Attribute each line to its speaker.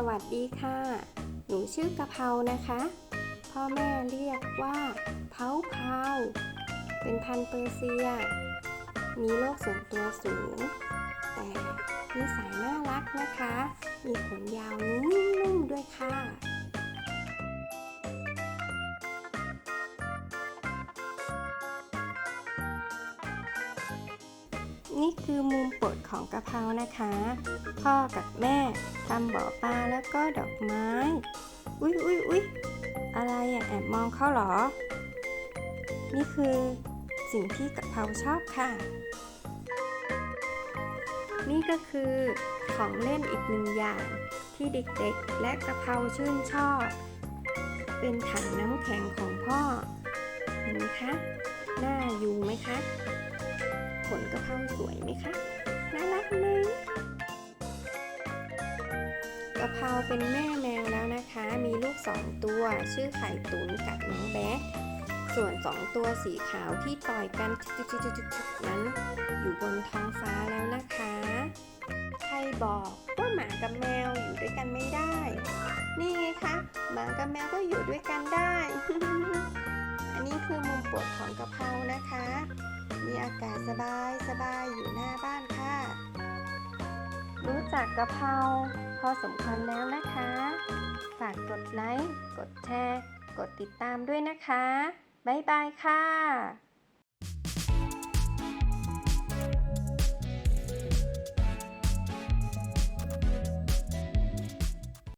Speaker 1: สวัสดีค่ะ หนูชื่อกะเพรานะคะ พ่อแม่เรียกว่าเผาเผาเป็นพันเปอร์เซีย มีโลกส่วนตัวสูง แต่นิสัยน่ารักนะคะ มีขนยาวนุ่มๆด้วยค่ะนี่คือมุมโปรดของกะเพรานะคะ พ่อกับแม่ ทำบ่อปลาแล้วก็ดอกไม้ อุ๊ยอุ๊ยอุ๊ยอะไรอะแอบมองเขาหรอ นี่คือสิ่งที่กะเพราชอบค่ะ นี่ก็คือของเล่นอีกหนึ่งอย่างที่เด็กๆ และกะเพราชื่นชอบ เป็นถังน้ำแข็งของพ่อ เห็นไหมคะน่าอยู่ไหมคะขนกะเพราสวยไหมคะ น่ารักไหมะเพราเป็นแม่แมวแล้วนะคะ มีลูกสองตัว ชื่อไข่ตุ๋นกับน้องแบ๊กส่วนสองตัวสีขาวที่ต่อยกันจุดๆๆๆนั้นอยู่บนท้องฟ้าแล้วนะคะ ใครบอกว่าหมากับแมวอยู่ด้วยกันไม่ได้ นี่ไงคะหมากับแมวก็อยู่ด้วยกันได้ อันนี้คือมุมโปรดของกะเพรานะคะ มีอากาศสบายสบายอยู่หน้าบ้านค่ะ รู้จักกะเพรา พอสมควรแล้วนะคะ ฝากกดไลค์ กดแชร์ กดติดตามด้วยนะคะ บ๊ายบายค่ะ